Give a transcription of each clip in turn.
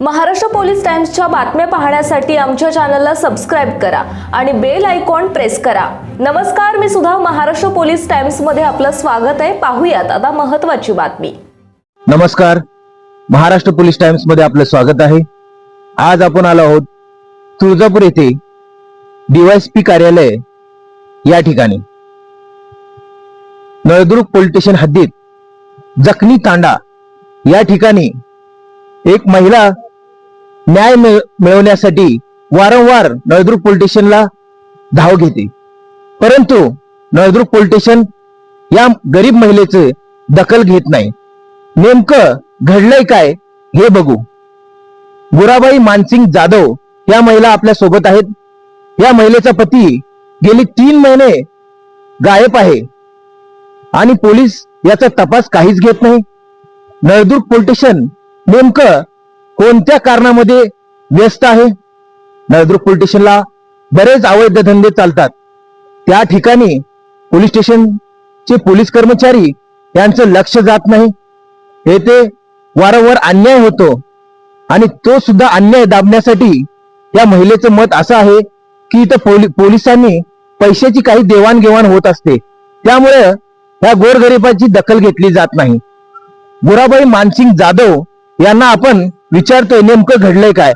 Maharashtra police टाइम्सच्या बातम्या पाहण्यासाठी आमच्या चॅनलला सबस्क्राईब करा आणि बेल आयकॉन प्रेस करा. नमस्कार मी सुद्धा महाराष्ट्र पोलीस टाइम्समध्ये आपलं स्वागत आहे. पाहूयात आता महत्वाची बातमी. नमस्कार महाराष्ट्र पोलीस टाइम्समध्ये आपलं स्वागत आहे. आज आपण आलो आहोत तुळजापूर येथे डीवायसपी कार्यालय या ठिकाणी. नळदुर्ग पोलीस स्टेशन हद्दीत जखनी तांडा या ठिकाणी एक महिला न्याय मिळ- मिळवण्यासाठी वारंवार नळदुर्ग पोलीस स्टेशनला धाव घेते. परंतु नळदुर्ग पोलीस स्टेशन या गरीब महिलेचे दखल घेत नाही. नेमकं घडलंय काय हे बघू. गुराबाई मानसिंग जाधव या महिला आपल्यासोबत आहेत. या महिलेचा पती गेली तीन महिने गायब आहे. आणि पोलीस याचा तपास काहीच घेत नाही. नळदुर्ग पोलीस स्टेशन नेमकं कोणत्या कारणामध्ये व्यस्त आहे? नळदुर्ग पोलीस स्टेशनला बरेच अवैध धंदे चालतात. त्या ठिकाणी पोलीस स्टेशनचे पोलीस कर्मचारी यांचं लक्ष जात नाही. येथे वारंवार अन्याय होतो आणि तो सुद्धा अन्याय दाबण्यासाठी या महिलेचं मत असं आहे की इथं पोलि- पोलिसांनी पैशाची काही देवाणघेवाण होत असते. त्यामुळे या गोरगरिबाची दखल घेतली जात नाही. गुराबाई मानसिंग जाधव यांना आपण विचारतोय नेमकं घडलंय काय?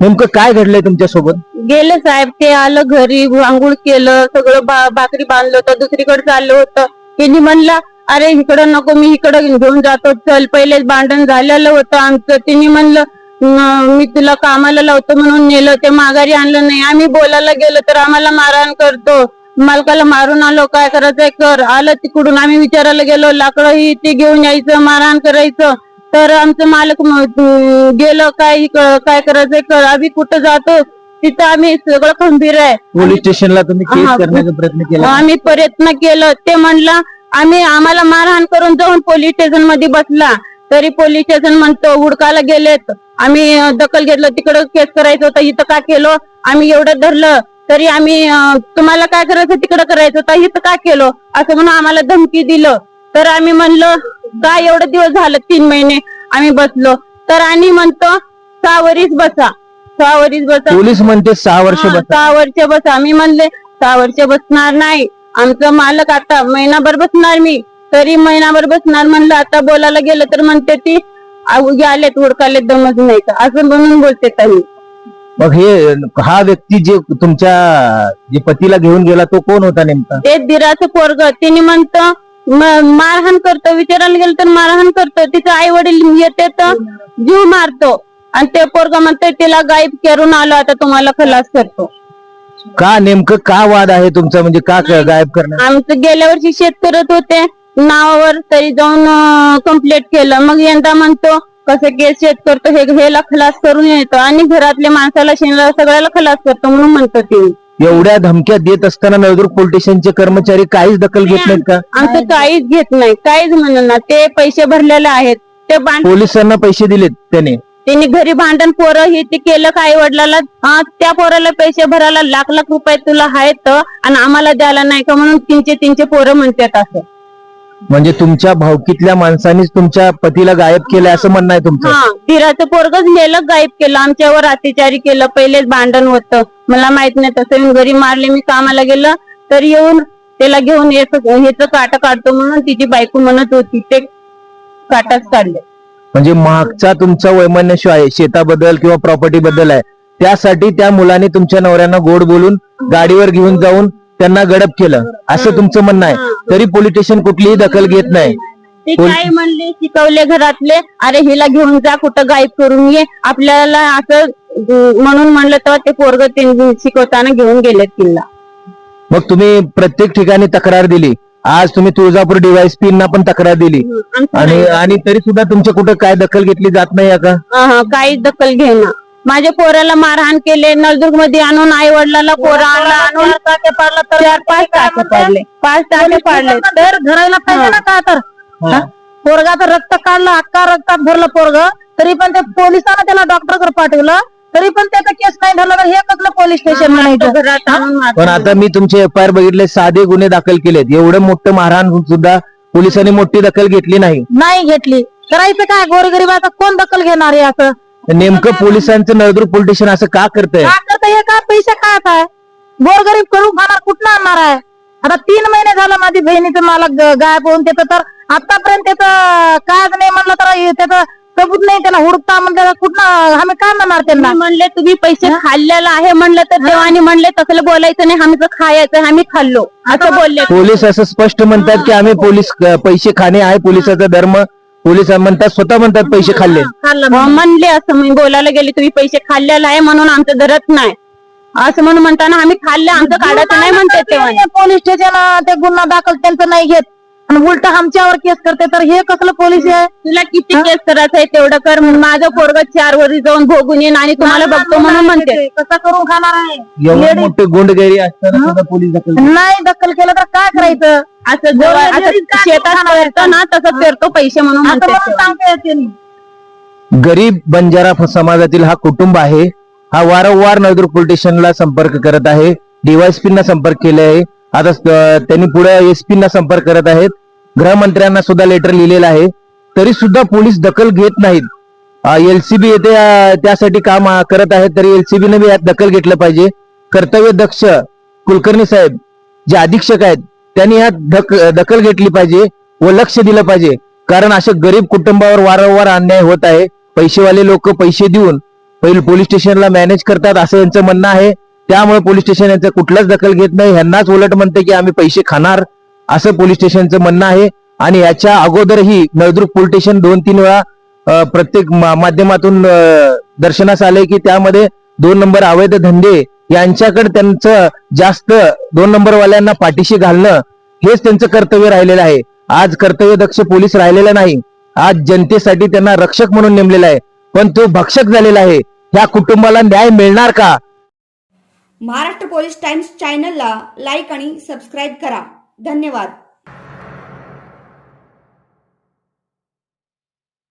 नेमकं काय घडलंय तुमच्यासोबत गेले साहेब ते आलं घरी आंघोळ केलं सगळं बा- भाकरी बांधलं होतं दुसरीकडे चाललं होतं. त्यांनी म्हणला अरे इकडं नको मी इकडं घेऊन जातो. चल पहिलेच भांडण झालेलं होतं आमचं. तिने म्हणलं "न- मी तुला कामाला लावतो म्हणून नेलं ते माघारी आणलं नाही. आम्ही बोलायला गेलो तर आम्हाला मारहाण करतो. मालकाला मारून आलो काय करायचंय? कर. आलं तिकडून आम्ही विचारायला गेलो लाकडं ही ते घेऊन यायचं मारहाण करायचं. तर आमचं मालक गेलं काय काय करायचंय कर आम्ही कुठं जातो तिथं आम्ही सगळं खंबीर आहे. पोलीस स्टेशनला तुम्ही केस करण्याचा प्रयत्न केला. आम्ही प्रयत्न केलं. ते म्हणलं आम्ही आम्हाला मारहाण करून जाऊन पोलीस स्टेशनमध्ये बसला. तरी पोलीस स्टेशन म्हणतो हुडकायला गेलेत. आम्ही दखल घेतलं. तिकडं केस करायचं होतं. इथं का केलं? आम्ही एवढं धरलं. तरी आम्ही तुम्हाला काय करायचं? तिकडं करायचं होतं. इथं का केलं? असं म्हणून आम्हाला धमकी दिलं. तर आम्ही म्हणलं काय एवढं दिवस झालं तीन महिने आम्ही बसलो. तर आणि म्हणतो सहा वरीस बसा. सहा वरीस बसा. पोलीस म्हणते सहा वर्ष हा, बसा. सहा वर्ष बस. आम्ही म्हणले सहा वर्ष बसणार नाही. आमचं मालक आता महिनाभर बसणार मी. तरी महिनाभर बसणार म्हणलं आता बोलायला गेलं तर म्हणते ती "अहो, गेलेत हुडकाले दमच नाही का असं म्हणून बोलते त्यांनी मग हे हा व्यक्ती जे तुमच्या जे पतीला घेऊन गेला तो कोण होता नेमका? ते दिराचं पोरग. तिने म्हणतं मारहाण करतो विचारायला गेलं तर मारहाण करतो. तिचे आई वडील येते तर जीव मारतो. आणि ते पोरग म्हणते तिला गायब करून आलो आता तुम्हाला खलास करतो. का नेमकं का वाद आहे तुमचा? म्हणजे का क- गायब करणार? आमचं गेल्या वर्षी शेत करत होते. नावावर तरी जाऊन कंप्लीट केलं. मग यंदा म्हणतो कसं केस शेत करतो हे हेला खलास करून येतो. आणि घरातल्या माणसाला शेणाला सगळ्याला खलास करतो म्हणून म्हणतो ते. एवढ्या धमक्या देत असताना नळदुर्ग पोलीस स्टेशनचे कर्मचारी काहीच दखल घेत नाहीत का? आमचं काहीच घेत नाही काहीच म्हणणार ते पैसे भरलेले आहेत ते भांड पोलिसांना पैसे दिलेत त्याने. त्यांनी घरी भांडण पोरं हे ते केलं का आई वडिलाला? हा त्या पोराला पैसे भरायला लाख लाख रुपये तुला आहेत आणि आम्हाला द्यायला नाही का? म्हणून तीनशे तीनशे पोरं म्हणतात असं. म्हणजे तुमच्या भावकीतल्या माणसांनीच तुमच्या पतीला गायब केलंय असं म्हणणं आहे तुमचं? हा धीराचं पोरगच नेलं गायब केलं आमच्यावर अत्याचारी केलं पहिलेच भांडण होतं. मला माहीत नाही तसं येऊन घरी मारले मी कामाला गेलं तर येऊन त्याला घेऊन याचं ह्याचं काटा काढतो म्हणून तिची बायको म्हणत होती ते काटाच काढले. म्हणजे मागचा तुमचा वैमनस्य आहे शेताबद्दल किंवा प्रॉपर्टी बद्दल आहे. त्यासाठी त्या मुलाने तुमच्या नवऱ्यांना गोड बोलून गाडीवर घेऊन जाऊन त्यांना गडप केलं. असं तुमचं म्हणणं आहे. तरी पोलीस स्टेशन कुठलीही दखल घेत नाही. ते काय म्हणले? शिकवले घरातले. अरे हिला घेऊन जा कुठं गायब करून ये आपल्याला असं अं, म्हणून म्हणलं तेव्हा ते पोरग शिकवताना घेऊन गेले किल्ला. मग तुम्ही प्रत्येक ठिकाणी तक्रार दिली. आज तुम्ही तुळजापूर DYSP ना पण तक्रार दिली. आणि आणि तरी सुद्धा तुमच्या कुठं काय दखल घेतली जात नाही का? काहीच दखल घेणं माझ्या पोराला मारहाण केले नळदुर्गमध्ये आणून आई वडिलाला पोरा आणला आणून चार पाच टाके पाडले. पाच टाके पाडले तर धरायला पाहिजे ना का तर? पोरगाचं रक्त काढलं अक्का रक्तात भरलं पोरग. तरी पण ते पोलिसांना त्याला डॉक्टरकडे पाठवलं. तरी पण त्याचा केस नाही तर हे कसलं पोलीस स्टेशन म्हणायचं? पण आता मी तुमचे एफ आय आर बघितले साधे गुन्हे दाखल केलेत. एवढं मोठं मारहाण सुद्धा पोलिसांनी मोठी दखल घेतली नाही. नाही घेतली. करायचं काय? गोरगरिबाचा कोण दखल घेणार आहे असं? नेमकं पोलिसांचं नळदूर पोलीस स्टेशन असं का करतंय? आता तर हे काय पैसे खात आहे? गोरगरीब करून खाणार कुठं आणणार आहे? आता तीन महिने झालं माझी बहिणीचं मला ग- गायब होऊन त्याचं तर आतापर्यंत त्याचं कायच नाही म्हणलं तर हे त्याचं सबूत नाही त्याला हुडकता म्हणलं कुठं आम्ही काय म्हणणार त्यांना? म्हणले तुम्ही पैसे खाल्लेलं आहे म्हणलं तर देवानी म्हणले तसलं बोलायचं नाही आम्ही तर खायचं आम्ही खाल्लो. असं बोलले. पोलीस असं स्पष्ट म्हणतात की आम्ही पोलीस पैसे खाणे आहे पोलिसाचा धर्म पोलीस म्हणतात स्वतः म्हणतात पैसे खाल्ले. हो, म्हणले असं मी बोलायला गेले तुम्ही पैसे खाल्लेला आहे म्हणून आमचं धरत नाही. असं म्हणून म्हणताना आम्ही खाल्ले आमचं काढायचं नाही म्हणते तेव्हा. पोलीस स्टेशन ते गुन्हा दाखल त्यांचं नाही घेत. आणि उलट आमच्यावर केस करते तर हे कसलं पोलीस आहे? तुला किती केस करायचं आहे तेवढं कर माझं पोरग चार वरी जाऊन भोगून येईन आणि तुम्हाला बघतो म्हणून म्हणते. कसं करून खाणार आहे? मोठे गुंडगिरी असताना पोलीस. नाही दखल केलं तर काय करायचं? असं शेतात पेरतो ना तसं पेरतो पैसे म्हणून गरीब बंजारा फ- समाजातील हा कुटुंब आहे. हा वारंवार नळदूर पोलीस स्टेशनला संपर्क करत आहे. डीवायसपींना संपर्क केले आहे. आता स- त्यांनी पुढे एसपींना संपर्क करत आहेत. गृहमंत्र्यांना सुद्धा लेटर लिहिलेलं आहे. तरी सुद्धा पोलीस दखल घेत नाहीत. एलसीबी येथे अ, त्यासाठी काम अ, करत आहेत तरी एलसीबीने बी यात दखल घेतलं पाहिजे. कर्तव्य दक्ष कुलकर्णी साहेब जे अधीक्षक आहेत त्यांनी ह्या दक- दखल घेतली पाहिजे व लक्ष दिलं पाहिजे. कारण अशा गरीब कुटुंबावर वारंवार अन्याय होत आहे. पैसेवाले लोक पैसे देऊन पहिले पोलीस स्टेशनला मॅनेज करतात असं यांचं म्हणणं आहे. त्यामुळे पोलीस स्टेशन यांचं कुठलाच दखल घेत नाही. ह्यांनाच उलट म्हणते की आम्ही पैसे खाणार असं पोलीस स्टेशनचं म्हणणं आहे. आणि याच्या अगोदरही नळदुर्ग पोलीस स्टेशन दोन तीन वेळा प्रत्येक माध्यमातून दर्शनास आले की त्यामध्ये दोन नंबर अवैध धंदे यांच्याकडे त्यांचं जास्त दोन नंबर वाल्यांना पाठीशी घालणं हेच त्यांचं कर्तव्य राहिलेलं आहे. आज कर्तव्य दक्ष पोलीस राहिलेला नाही. आज जनतेसाठी त्यांना रक्षक म्हणून नेमलेला आहे. पण तो भक्षक झालेला आहे. या कुटुंबाला न्याय मिळणार का? महाराष्ट्र पोलीस टाइम्स चॅनलला लाईक आणि सबस्क्राईब करा. धन्यवाद.